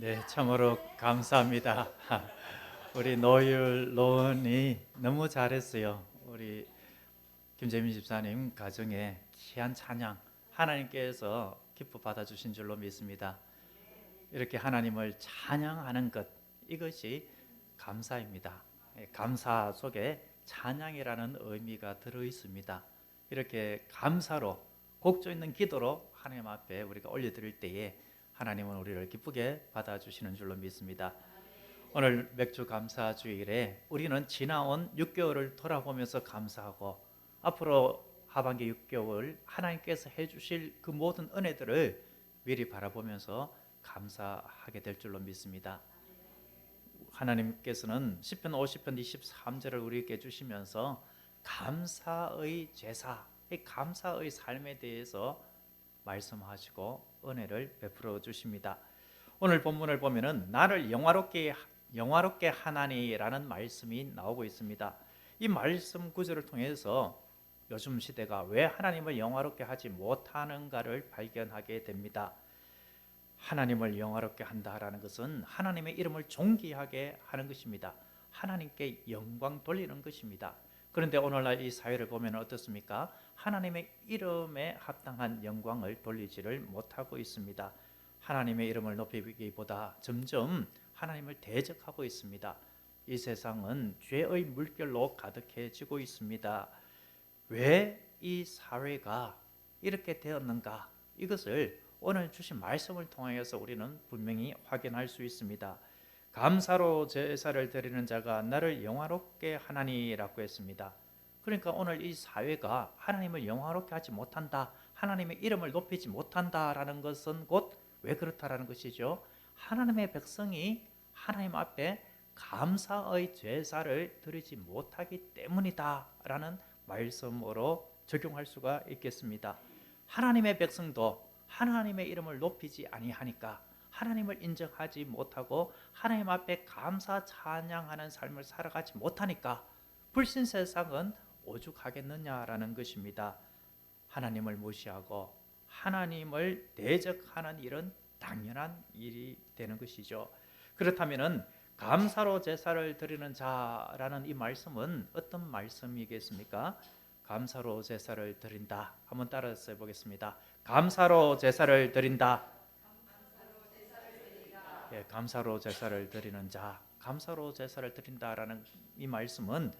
네, 참으로 감사합니다. 우리 노율 로원이 너무 잘했어요. 우리 김재민 집사님 가정에 귀한 찬양 하나님께서 기뻐 받아주신 줄로 믿습니다. 이렇게 하나님을 찬양하는 것 이것이 감사입니다. 예, 감사 속에 찬양이라는 의미가 들어 있습니다. 이렇게 감사로 곡조 있는 기도로 하나님 앞에 우리가 올려드릴 때에 하나님은 우리를 기쁘게 받아주시는 줄로 믿습니다. 오늘 맥주 감사 주일에 우리는 지나온 6개월을 돌아보면서 감사하고 앞으로 하반기 6개월 하나님께서 해주실 그 모든 은혜들을 미리 바라보면서 감사하게 될 줄로 믿습니다. 하나님께서는 시편 50편 23절을 우리에게 주시면서 감사의 제사, 이 감사의 삶에 대해서 말씀하시고 은혜를 베풀어 주십니다. 오늘 본문을 보면은 나를 영화롭게 영화롭게 하나니라는 말씀이 나오고 있습니다. 이 말씀 구절을 통해서 요즘 시대가 왜 하나님을 영화롭게 하지 못하는가를 발견하게 됩니다. 하나님을 영화롭게 한다라는 것은 하나님의 이름을 존귀하게 하는 것입니다. 하나님께 영광 돌리는 것입니다. 그런데 오늘날 이 사회를 보면 어떻습니까? 하나님의 이름에 합당한 영광을 돌리지를 못하고 있습니다. 하나님의 이름을 높이기보다 점점 하나님을 대적하고 있습니다. 이 세상은 죄의 물결로 가득해지고 있습니다. 왜 이 사회가 이렇게 되었는가? 이것을 오늘 주신 말씀을 통하여서 우리는 분명히 확인할 수 있습니다. 감사로 제사를 드리는 자가 나를 영화롭게 하나니라고 했습니다. 그러니까 오늘 이 사회가 하나님을 영화롭게 하지 못한다, 하나님의 이름을 높이지 못한다라는 것은 곧 왜 그렇다라는 것이죠. 하나님의 백성이 하나님 앞에 감사의 제사를 드리지 못하기 때문이다라는 말씀으로 적용할 수가 있겠습니다. 하나님의 백성도 하나님의 이름을 높이지 아니하니까 하나님을 인정하지 못하고 하나님 앞에 감사 찬양하는 삶을 살아가지 못하니까 불신 세상은 오죽하겠느냐라는 것입니다. 하나님을 무시하고 하나님을 대적하는 일은 당연한 일이 되는 것이죠. 그렇다면은 감사로 제사를 드리는 자라는 이 말씀은 어떤 말씀이겠습니까? 감사로 제사를 드린다. 한번 따라서 해보겠습니다. 감사로 제사를 드린다. 예, 감사로 제사를 드리는 자, 감사로 제사를 드린다라는 이 말씀은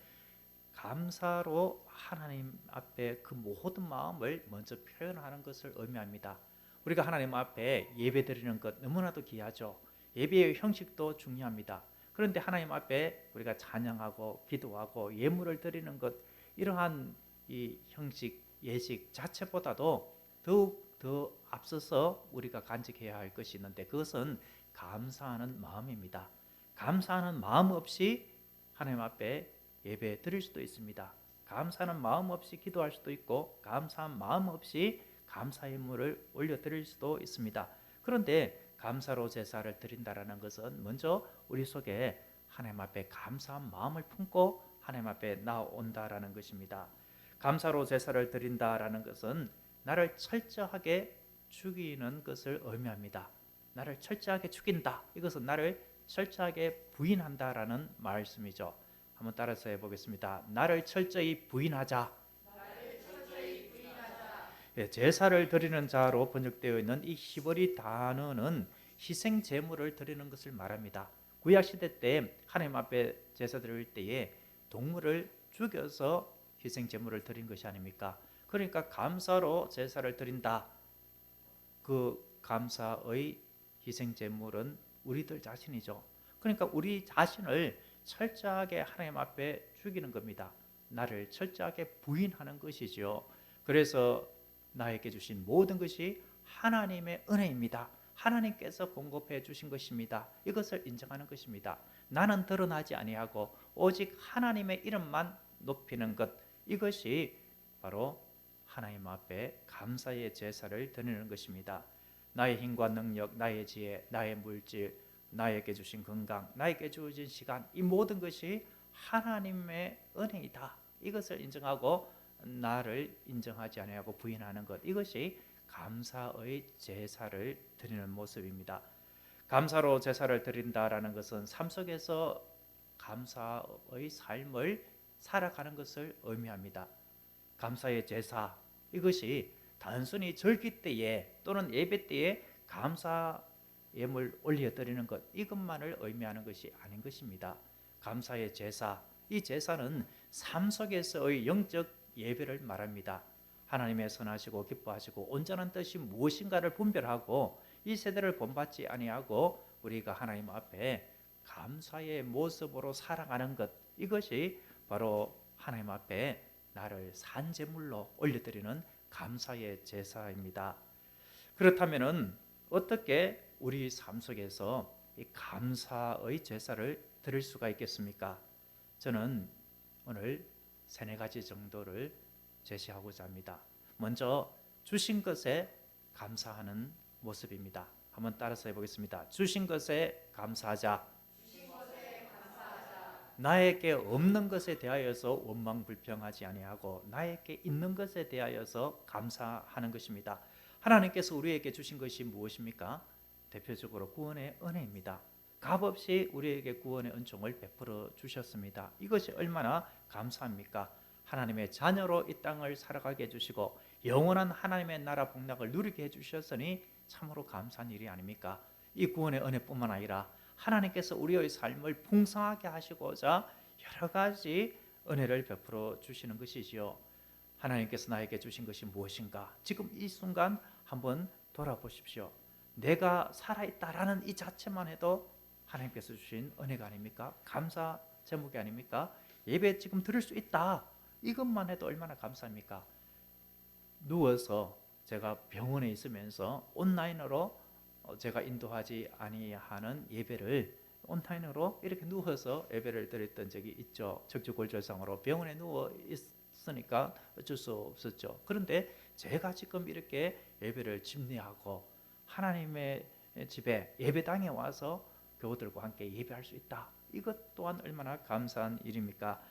감사로 하나님 앞에 그 모든 마음을 먼저 표현하는 것을 의미합니다. 우리가 하나님 앞에 예배 드리는 것 너무나도 귀하죠. 예배의 형식도 중요합니다. 그런데 하나님 앞에 우리가 찬양하고 기도하고 예물을 드리는 것 이러한 이 형식 예식 자체보다도 더욱 더 앞서서 우리가 간직해야 할 것이 있는데 그것은 감사하는 마음입니다. 감사하는 마음 없이 하나님 앞에 예배 드릴 수도 있습니다. 감사하는 마음 없이 기도할 수도 있고 감사한 마음 없이 감사의 물을 올려 드릴 수도 있습니다. 그런데 감사로 제사를 드린다라는 것은 먼저 우리 속에 하나님 앞에 감사한 마음을 품고 하나님 앞에 나온다라는 것입니다. 감사로 제사를 드린다라는 것은 나를 철저하게 죽이는 것을 의미합니다. 나를 철저하게 죽인다. 이것은 나를 철저하게 부인한다라는 말씀이죠. 한번 따라서 해보겠습니다. 나를 철저히 부인하자. 예, 제사를 드리는 자로 번역되어 있는 이 히브리 단어는 희생 제물을 드리는 것을 말합니다. 구약 시대 때 하나님 앞에 제사 드릴 때에 동물을 죽여서 희생 제물을 드린 것이 아닙니까? 그러니까 감사로 제사를 드린다. 그 감사의 희생 제물은 우리들 자신이죠. 그러니까 우리 자신을 철저하게 하나님 앞에 죽이는 겁니다. 나를 철저하게 부인하는 것이죠. 그래서 나에게 주신 모든 것이 하나님의 은혜입니다. 하나님께서 공급해 주신 것입니다. 이것을 인정하는 것입니다. 나는 드러나지 아니하고 오직 하나님의 이름만 높이는 것 이것이 바로 하나님 앞에 감사의 제사를 드리는 것입니다. 나의 힘과 능력, 나의 지혜, 나의 물질, 나에게 주신 건강, 나에게 주어진 시간 이 모든 것이 하나님의 은혜이다. 이것을 인정하고 나를 인정하지 아니하고 부인하는 것 이것이 감사의 제사를 드리는 모습입니다. 감사로 제사를 드린다라는 것은 삶 속에서 감사의 삶을 살아가는 것을 의미합니다. 감사의 제사 이것이 단순히 절기 때에 또는 예배 때에 감사 예물 올려 드리는 것 이것만을 의미하는 것이 아닌 것입니다. 감사의 제사 이 제사는 삶 속에서의 영적 예배를 말합니다. 하나님의 선하시고 기뻐하시고 온전한 뜻이 무엇인가를 분별하고 이 세대를 본받지 아니하고 우리가 하나님 앞에 감사의 모습으로 살아가는 것 이것이 바로 하나님 앞에 나를 산제물로 올려드리는 감사의 제사입니다. 그렇다면은 어떻게 우리 삶 속에서 이 감사의 제사를 드릴 수가 있겠습니까? 저는 오늘 세네 가지 정도를 제시하고자 합니다. 먼저 주신 것에 감사하는 모습입니다. 한번 따라서 해보겠습니다. 주신 것에 감사하자. 나에게 없는 것에 대하여서 원망 불평하지 아니하고 나에게 있는 것에 대하여서 감사하는 것입니다. 하나님께서 우리에게 주신 것이 무엇입니까? 대표적으로 구원의 은혜입니다. 값없이 우리에게 구원의 은총을 베풀어 주셨습니다. 이것이 얼마나 감사합니까? 하나님의 자녀로 이 땅을 살아가게 해주시고 영원한 하나님의 나라 복락을 누리게 해주셨으니 참으로 감사한 일이 아닙니까? 이 구원의 은혜뿐만 아니라 하나님께서 우리의 삶을 풍성하게 하시고자 여러 가지 은혜를 베풀어 주시는 것이지요. 하나님께서 나에게 주신 것이 무엇인가? 지금 이 순간 한번 돌아보십시오. 내가 살아있다라는 이 자체만 해도 하나님께서 주신 은혜가 아닙니까? 감사 제목이 아닙니까? 예배 지금 들을 수 있다. 이것만 해도 얼마나 감사합니까? 누워서 제가 병원에 있으면서 온라인으로 어, 제가 인도하지 아니하는 예배를 온라인으로 이렇게 누워서 예배를 드렸던 적이 있죠. 척추골절상으로 병원에 누워 있으니까 어쩔 수 없었죠. 그런데 제가 지금 이렇게 예배를 집례하고 하나님의 집에 예배당에 와서 교우들과 함께 예배할 수 있다. 이것 또한 얼마나 감사한 일입니까?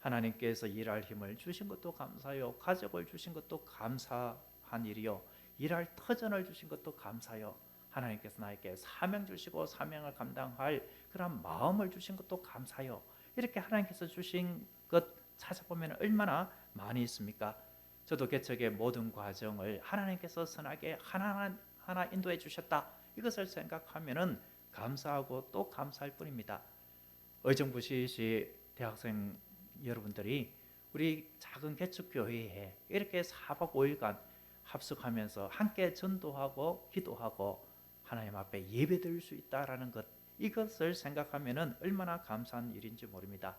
하나님께서 일할 힘을 주신 것도 감사요. 가족을 주신 것도 감사한 일이요. 일할 터전을 주신 것도 감사요. 하나님께서 나에게 사명 주시고 사명을 감당할 그런 마음을 주신 것도 감사요. 이렇게 하나님께서 주신 것 찾아보면 얼마나 많이 있습니까? 저도 개척의 모든 과정을 하나님께서 선하게 하나 하나 인도해 주셨다. 이것을 생각하면은 감사하고 또 감사할 뿐입니다. 의정부시 대학생 여러분들이 우리 작은 개척교회에 이렇게 4박 5일간 합숙하면서 함께 전도하고 기도하고 하나님 앞에 예배드릴 수 있다라는 것 이것을 생각하면은 얼마나 감사한 일인지 모릅니다.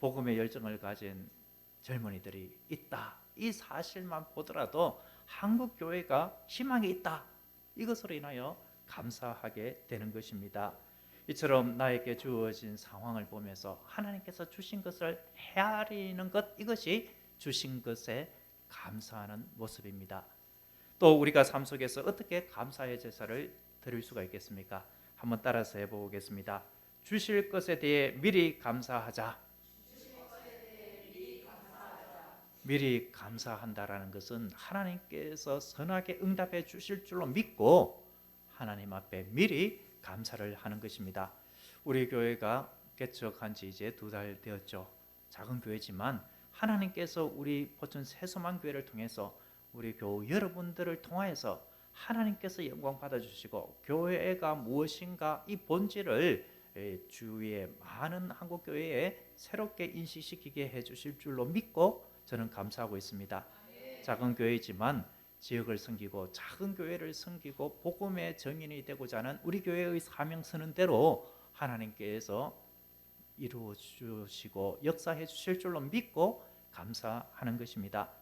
복음의 열정을 가진 젊은이들이 있다. 이 사실만 보더라도 한국 교회가 희망이 있다. 이것으로 인하여 감사하게 되는 것입니다. 이처럼 나에게 주어진 상황을 보면서 하나님께서 주신 것을 헤아리는 것 이것이 주신 것에 감사하는 모습입니다. 또 우리가 삶 속에서 어떻게 감사의 제사를 드릴 수가 있겠습니까? 한번 따라서 해보겠습니다. 주실 것에 대해 미리 감사하자. 미리 감사한다라는 것은 하나님께서 선하게 응답해 주실 줄로 믿고 하나님 앞에 미리 감사를 하는 것입니다. 우리 교회가 개척한 지 이제 두 달 되었죠. 작은 교회지만 하나님께서 우리 포천 세소만 교회를 통해서 우리 교우 여러분들을 통하여서 하나님께서 영광 받아 주시고 교회가 무엇인가 이 본질을 주위의 많은 한국 교회에 새롭게 인식시키게 해 주실 줄로 믿고 저는 감사하고 있습니다. 작은 교회지만 지역을 섬기고 작은 교회를 섬기고 복음의 정인이 되고자 하는 우리 교회의 사명 서는 대로 하나님께서 이루어 주시고 역사해 주실 줄로 믿고 감사하는 것입니다.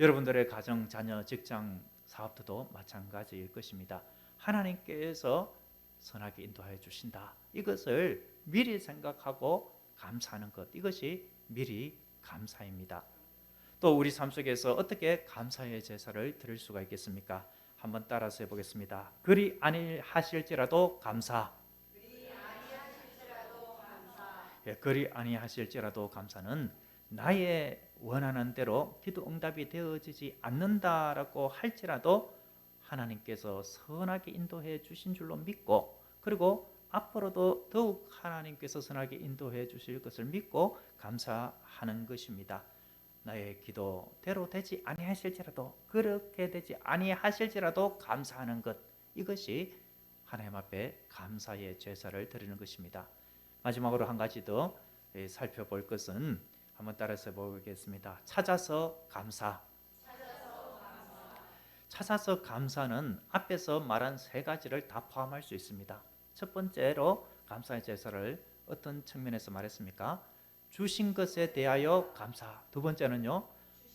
여러분들의 가정, 자녀, 직장, 사업도 마찬가지일 것입니다. 하나님께서 선하게 인도하여 주신다. 이것을 미리 생각하고 감사하는 것. 이것이 미리 감사입니다. 또 우리 삶 속에서 어떻게 감사의 제사를 드릴 수가 있겠습니까? 한번 따라서 해보겠습니다. 그리 아니하실지라도 감사. 예, 그리 아니하실지라도 감사는 나의 원하는 대로 기도 응답이 되어지지 않는다라고 할지라도 하나님께서 선하게 인도해 주신 줄로 믿고 그리고 앞으로도 더욱 하나님께서 선하게 인도해 주실 것을 믿고 감사하는 것입니다. 나의 기도대로 되지 아니하실지라도 그렇게 되지 아니하실지라도 감사하는 것 이것이 하나님 앞에 감사의 제사를 드리는 것입니다. 마지막으로 한 가지 더 예, 살펴볼 것은 한번 따라서 보겠습니다. 찾아서 감사. 찾아서 감사는 앞에서 말한 세 가지를 다 포함할 수 있습니다. 첫 번째로 감사의 제사를 어떤 측면에서 말했습니까? 주신 것에 대하여 감사. 두 번째는요.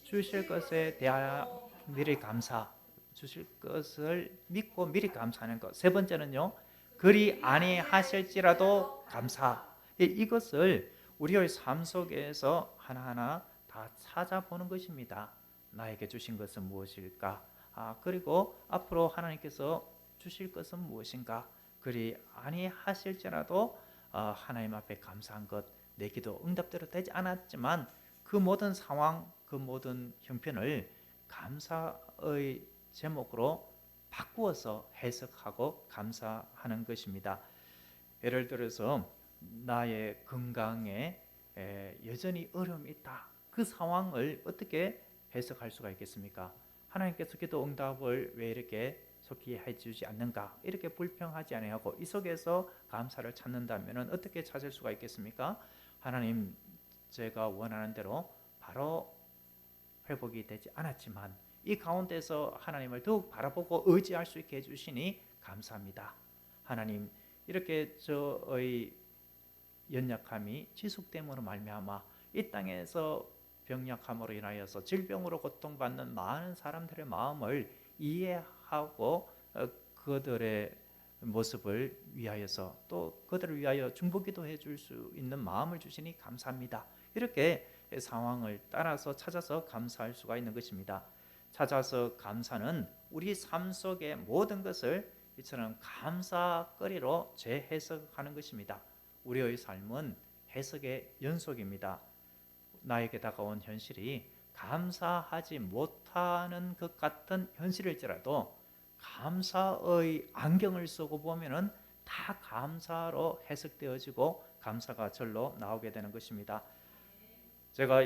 주실 것에 대하여 미리 감사. 주실 것을 믿고 미리 감사하는 것. 세 번째는요. 그리 아니 하실지라도 감사. 이- 이것을 우리의 삶 속에서 하나하나 다 찾아보는 것입니다. 나에게 주신 것은 무엇일까? 아, 그리고 앞으로 하나님께서 주실 것은 무엇인가? 그리 아니하실지라도 어, 하나님 앞에 감사한 것, 내 기도 응답대로 되지 않았지만 그 모든 상황, 그 모든 형편을 감사의 제목으로 바꾸어서 해석하고 감사하는 것입니다. 예를 들어서 나의 건강에 에, 여전히 어려움이 있다. 그 상황을 어떻게 해석할 수가 있겠습니까? 하나님께서 기도 응답을 왜 이렇게 속히 해주지 않는가? 이렇게 불평하지 아니하고 이 속에서 감사를 찾는다면 어떻게 찾을 수가 있겠습니까? 하나님, 제가 원하는 대로 바로 회복이 되지 않았지만 이 가운데서 하나님을 더욱 바라보고 의지할 수 있게 해주시니 감사합니다. 하나님, 이렇게 저의 연약함이 지속됨으로 말미암아 이 땅에서 병약함으로 인하여서 질병으로 고통받는 많은 사람들의 마음을 이해하고 어, 그들의 모습을 위하여서 또 그들을 위하여 중보기도 해줄 수 있는 마음을 주시니 감사합니다. 이렇게 상황을 따라서 찾아서 감사할 수가 있는 것입니다. 찾아서 감사는 우리 삶 속의 모든 것을 이처럼 감사거리로 재해석하는 것입니다. 우리의 삶은 해석의 연속입니다. 나에게 다가온 현실이 감사하지 못하는 것 같은 현실일지라도 감사의 안경을 쓰고 보면은 다 감사로 해석되어지고 감사가 절로 나오게 되는 것입니다. 제가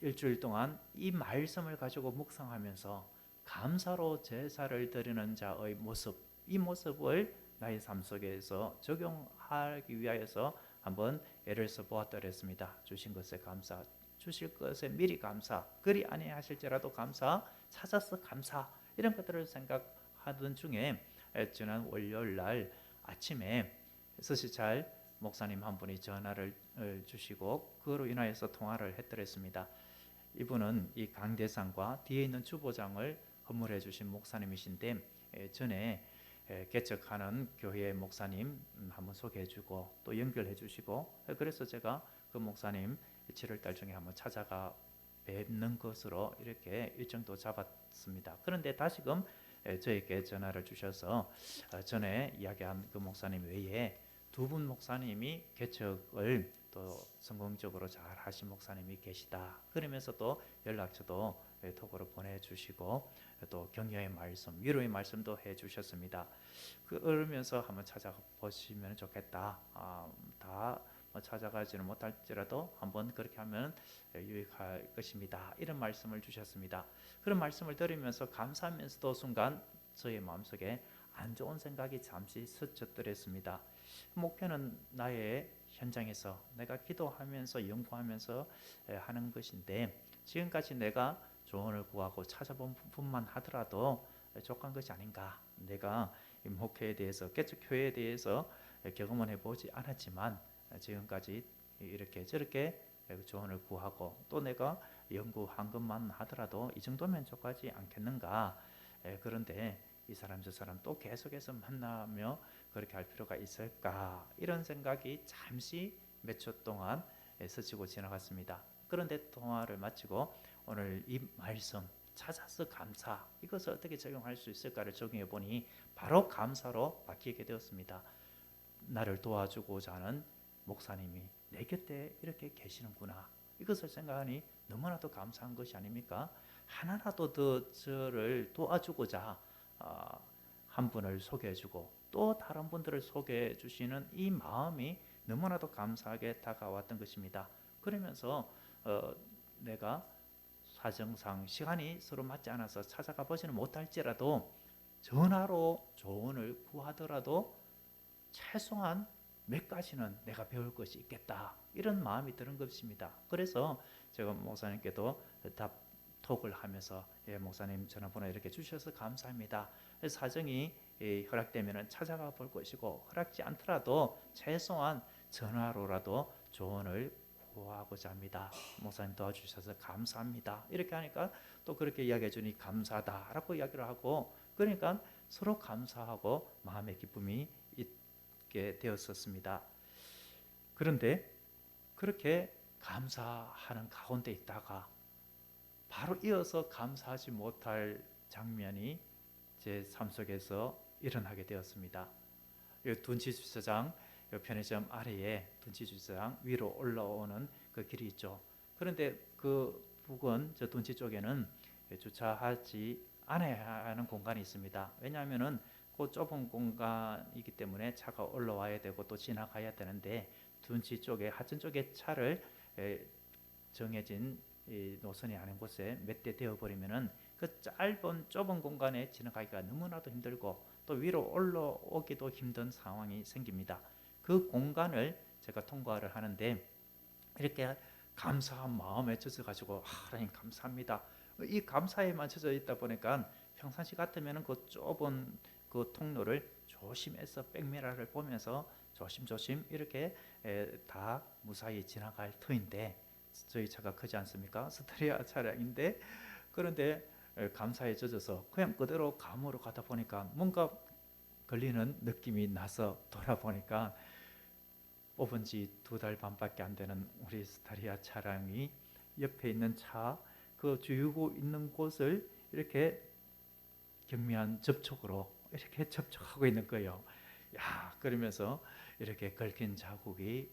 일주일 동안 이 말씀을 가지고 묵상하면서 감사로 제사를 드리는 자의 모습, 이 모습을 나의 삶 속에서 적용하기 위하여서 한번 애를 써 보았더랬습니다. 주신 것에 감사, 주실 것에 미리 감사, 그리 아니하실지라도 감사, 찾아서 감사 이런 것들을 생각하던 중에 지난 월요일 날 아침에 서시찰 목사님 한 분이 전화를 어, 주시고 그로 인하여서 통화를 했더랬습니다. 이분은 이 강대상과 뒤에 있는 주보장을 헌물해 주신 목사님이신데 에, 전에 에, 개척하는 교회 목사님 음, 한번 소개해주고 또 연결해주시고 에, 그래서 제가 그 목사님 7월달 중에 한번 찾아가 뵙는 것으로 이렇게 일정도 잡았습니다. 그런데 다시금 에, 저에게 전화를 주셔서 어, 전에 이야기한 그 목사님 외에 두 분 목사님이 개척을 또 성공적으로 잘 하신 목사님이 계시다. 그러면서 또 연락처도 예, 톡으로 보내주시고 또 격려의 말씀, 위로의 말씀도 해주셨습니다. 그러면서 한번 찾아보시면 좋겠다. 아, 다뭐 찾아가지는 못할지라도 한번 그렇게 하면 유익할 것입니다. 이런 말씀을 주셨습니다. 그런 말씀을 들으면서 감사하면서도 순간 저의 마음속에 안 좋은 생각이 잠시 스쳤더랬습니다. 목표는 나의 현장에서 내가 기도하면서 연구하면서 하는 것인데 지금까지 내가 조언을 구하고 찾아본 부분만 하더라도 족한 것이 아닌가. 내가 이 목회에 대해서 개척교회에 대해서 경험을 해보지 않았지만 지금까지 이렇게 저렇게 조언을 구하고 또 내가 연구한 것만 하더라도 이 정도면 족하지 않겠는가. 그런데 이 사람 저 사람 또 계속해서 만나며 그렇게 할 필요가 있을까 이런 생각이 잠시 몇 초 동안 스치고 지나갔습니다. 그런데 통화를 마치고 오늘 이 말씀 찾아서 감사 이것을 어떻게 적용할 수 있을까를 적용해 보니 바로 감사로 바뀌게 되었습니다. 나를 도와주고자 하는 목사님이 내 곁에 이렇게 계시는구나 이것을 생각하니 너무나도 감사한 것이 아닙니까? 하나라도 더 저를 도와주고자 어, 한 분을 소개해주고 또 다른 분들을 소개해 주시는 이 마음이 너무나도 감사하게 다가왔던 것입니다. 그러면서 어, 내가 사정상 시간이 서로 맞지 않아서 찾아가 보지는 못할지라도 전화로 조언을 구하더라도 최소한 몇 가지는 내가 배울 것이 있겠다 이런 마음이 드는 것입니다. 그래서 제가 목사님께도 답 톡을 하면서 예, 목사님 전화번호 이렇게 주셔서 감사합니다. 사정이 예, 허락되면 찾아가 볼 것이고 허락지 않더라도 최소한 전화로라도 조언을 구하고자 합니다. 목사님 도와주셔서 감사합니다. 이렇게 하니까 또 그렇게 이야기해 주니 감사하다라고 이야기를 하고 그러니까 서로 감사하고 마음의 기쁨이 있게 되었었습니다. 그런데 그렇게 감사하는 가운데 있다가 바로 이어서 감사하지 못할 장면이 제 삶 속에서 일어나게 되었습니다. 주차장 편의점 아래에 둔치 주차장 위로 올라오는 그 길이 있죠. 그런데 그 부근 저 둔치 쪽에는 주차하지 않아야 하는 공간이 있습니다. 왜냐하면은 그 좁은 공간이기 때문에 차가 올라와야 되고 또 지나가야 되는데 둔치 쪽에 하천 쪽에 차를 정해진 노선이 아닌 곳에 몇 대 되어 버리면은 그 짧은 좁은 공간에 지나가기가 너무나도 힘들고 또 위로 올라오기도 힘든 상황이 생깁니다. 그 공간을 제가 통과를 하는데 이렇게 감사한 마음에 젖어 가지고 하나님 감사합니다. 이 감사에만 젖어 있다 보니까 평상시 같으면 그 좁은 그 통로를 조심해서 백미러를 보면서 조심조심 이렇게 다 무사히 지나갈 터인데 저희 차가 크지 않습니까? 스타리아 차량인데 그런데 감사에 젖어서 그냥 그대로 감으로 가다 보니까 뭔가 걸리는 느낌이 나서 돌아보니까 뽑은 지 두 달 반밖에 안 되는 우리 스타리아 차량이 옆에 있는 차 그 주유구 있는 곳을 이렇게 경미한 접촉으로 이렇게 접촉하고 있는 거예요. 야 그러면서 이렇게 긁힌 자국이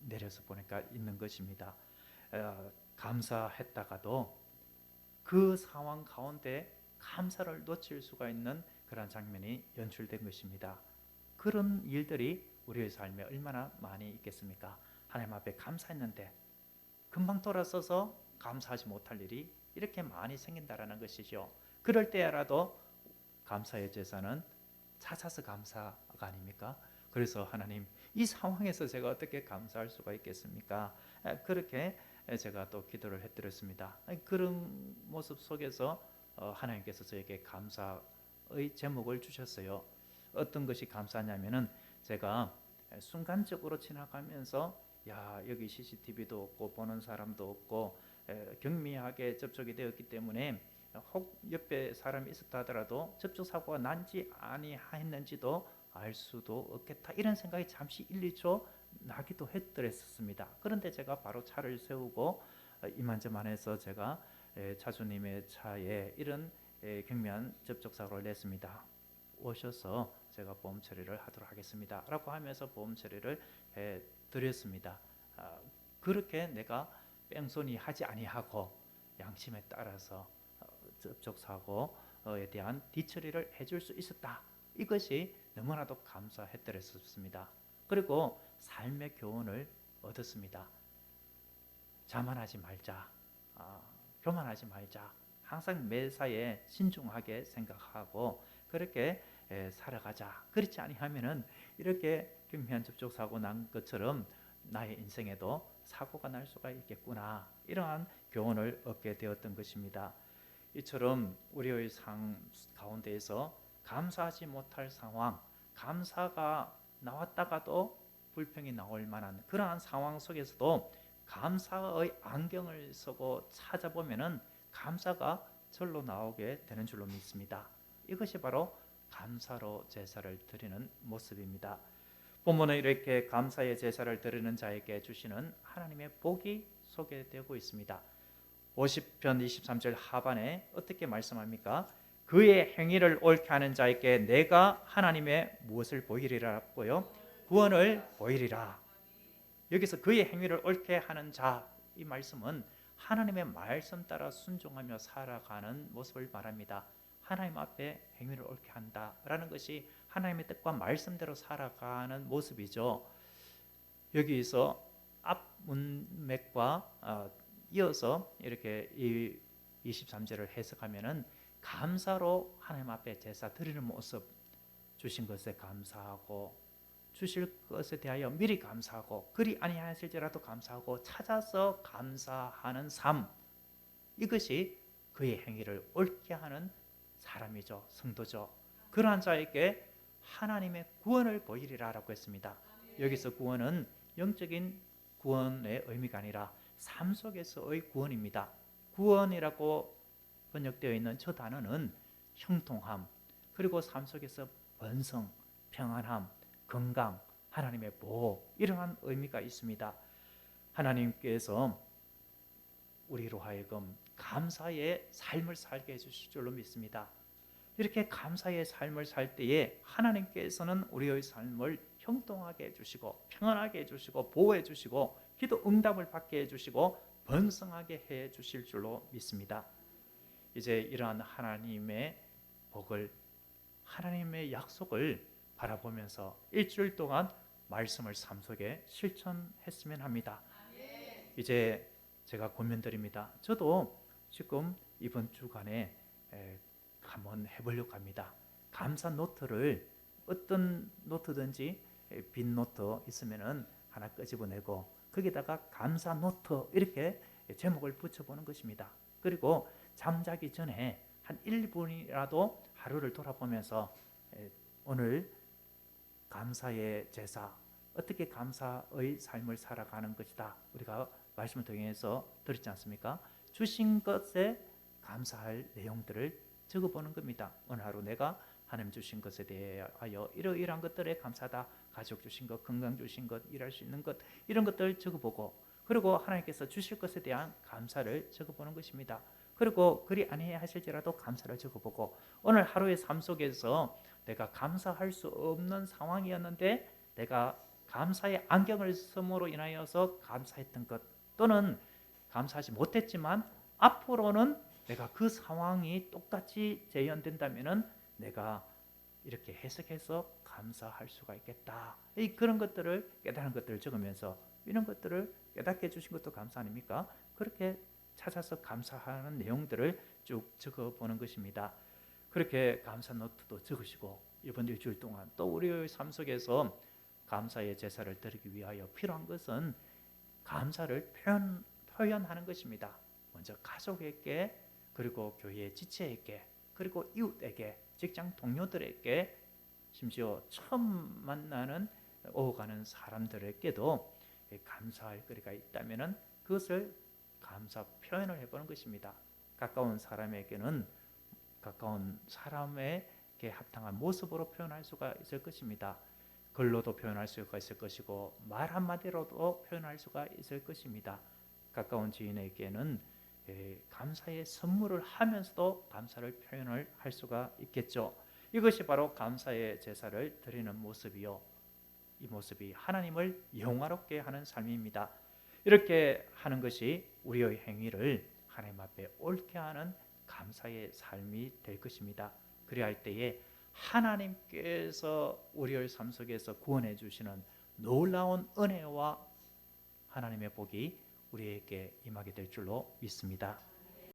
내려서 보니까 있는 것입니다. 어, 감사했다가도 그 상황 가운데 감사를 놓칠 수가 있는 그런 장면이 연출된 것입니다. 그런 일들이 우리의 삶에 얼마나 많이 있겠습니까? 하나님 앞에 감사했는데 금방 돌아서서 감사하지 못할 일이 이렇게 많이 생긴다라는 것이죠. 그럴 때라도 감사의 제사는 찾아서 감사가 아닙니까? 그래서 하나님 이 상황에서 제가 어떻게 감사할 수가 있겠습니까? 그렇게 제가 또 기도를 해드렸습니다. 그런 모습 속에서 어, 하나님께서 저에게 감사의 제목을 주셨어요. 어떤 것이 감사냐면은 제가 순간적으로 지나가면서 야 여기 CCTV도 없고 보는 사람도 없고 경미하게 접촉이 되었기 때문에 혹 옆에 사람이 있었다 하더라도 접촉 사고가 난지 아니했는지도 알 수도 없겠다 이런 생각이 잠시 1, 2초 나기도 했더랬습니다. 그런데 제가 바로 차를 세우고 어, 이만저만해서 제가 차주님의 차에 이런 경미한 접촉 사고를 냈습니다. 오셔서 제가 보험 처리를 하도록 하겠습니다 라고 하면서 보험 처리를 해 드렸습니다. 아, 그렇게 내가 뺑소니 하지 아니하고 양심에 따라서 어, 접촉 사고에 대한 뒤처리를 해줄 수 있었다. 이것이 너무나도 감사했더랬습니다. 그리고 삶의 교훈을 얻었습니다. 자만하지 말자. 아, 교만하지 말자. 항상 매사에 신중하게 생각하고 그렇게 에, 살아가자. 그렇지 아니하면은 이렇게 경미한 접촉 사고 난 것처럼 나의 인생에도 사고가 날 수가 있겠구나. 이러한 교훈을 얻게 되었던 것입니다. 이처럼 우리의 삶 가운데에서 감사하지 못할 상황, 감사가 나왔다가도 불평이 나올 만한 그러한 상황 속에서도 감사의 안경을 쓰고 찾아보면은 감사가 절로 나오게 되는 줄로 믿습니다. 이것이 바로 감사로 제사를 드리는 모습입니다. 본문은 이렇게 감사의 제사를 드리는 자에게 주시는 하나님의 복이 소개되고 있습니다. 50편 23절 하반에 어떻게 말씀합니까? 그의 행위를 옳게 하는 자에게 내가 하나님의 무엇을 보이리라고요? 구원을 보이리라. 여기서 그의 행위를 옳게 하는 자 이 말씀은 하나님의 말씀 따라 순종하며 살아가는 모습을 말합니다. 하나님 앞에 행위를 옳게 한다라는 것이 하나님의 뜻과 말씀대로 살아가는 모습이죠. 여기서 앞 문맥과 어, 이어서 이렇게 이 23절을 해석하면은 감사로 하나님 앞에 제사 드리는 모습 주신 것에 감사하고 주실 것에 대하여 미리 감사하고 그리 아니하실지라도 감사하고 찾아서 감사하는 삶 이것이 그의 행위를 옳게 하는 사람이죠 성도죠. 그러한 자에게 하나님의 구원을 보이리라라고 했습니다. 여기서 구원은 영적인 구원의 의미가 아니라 삶 속에서의 구원입니다. 구원이라고 번역되어 있는 저 단어는 형통함 그리고 삶 속에서 번성 평안함 건강, 하나님의 보호 이러한 의미가 있습니다. 하나님께서 우리로 하여금 감사의 삶을 살게 해주실 줄로 믿습니다. 이렇게 감사의 삶을 살 때에 하나님께서는 우리의 삶을 형통하게 해주시고 평안하게 해주시고 보호해 주시고 기도 응답을 받게 해주시고 번성하게 해 주실 줄로 믿습니다. 이제 이러한 하나님의 복을 하나님의 약속을 바라보면서 일주일 동안 말씀을 삶 속에 실천했으면 합니다. 이제 제가 고민드립니다. 저도 지금 이번 주간에 한번 해보려고 합니다. 감사 노트를 어떤 노트든지 빈 노트 있으면은 하나 끄집어내고 거기다가 감사 노트 이렇게 제목을 붙여보는 것입니다. 그리고 잠자기 전에 한 1분이라도 하루를 돌아보면서 오늘 감사의 제사 어떻게 감사의 삶을 살아가는 것이다. 우리가 말씀을 통해서 들었지 않습니까? 주신 것에 감사할 내용들을 적어보는 겁니다. 오늘 하루 내가 하나님 주신 것에 대하여 이러이러한 것들에 감사다. 가족 주신 것, 건강 주신 것, 일할 수 있는 것 이런 것들 적어보고 그리고 하나님께서 주실 것에 대한 감사를 적어보는 것입니다. 그리고 그리 아니하실지라도 감사를 적어보고 오늘 하루의 삶 속에서 내가 감사할 수 없는 상황이었는데 내가 감사의 안경을 쓰므로 인하여서 감사했던 것 또는 감사하지 못했지만 앞으로는 내가 그 상황이 똑같이 재현된다면은 내가 이렇게 해석해서 감사할 수가 있겠다. 이 그런 것들을 깨달은 것들을 적으면서 이런 것들을 깨닫게 해주신 것도 감사 아닙니까? 그렇게 찾아서 감사하는 내용들을 쭉 적어 보는 것입니다. 그렇게 감사 노트도 적으시고 이번 일주일 동안 또 우리의 삶 속에서 감사의 제사를 드리기 위하여 필요한 것은 감사를 표현, 표현하는 것입니다. 먼저 가족에게 그리고 교회 지체에게 그리고 이웃에게 직장 동료들에게 심지어 처음 만나는 오가는 사람들에게도 감사할 거리가 있다면 그것을 감사 표현을 해보는 것입니다. 가까운 사람에게는 가까운 사람에게 합당한 모습으로 표현할 수가 있을 것입니다. 글로도 표현할 수가 있을 것이고 말 한마디로도 표현할 수가 있을 것입니다. 가까운 지인에게는 감사의 선물을 하면서도 감사를 표현을 할 수가 있겠죠. 이것이 바로 감사의 제사를 드리는 모습이요. 이 모습이 하나님을 영화롭게 하는 삶입니다. 이렇게 하는 것이 우리의 행위를 하나님 앞에 옳게 하는 감사의 삶이 될 것입니다. 그리할 때에 하나님께서 우리의 삶 속에서 구원해 주시는 놀라운 은혜와 하나님의 복이 우리에게 임하게 될 줄로 믿습니다.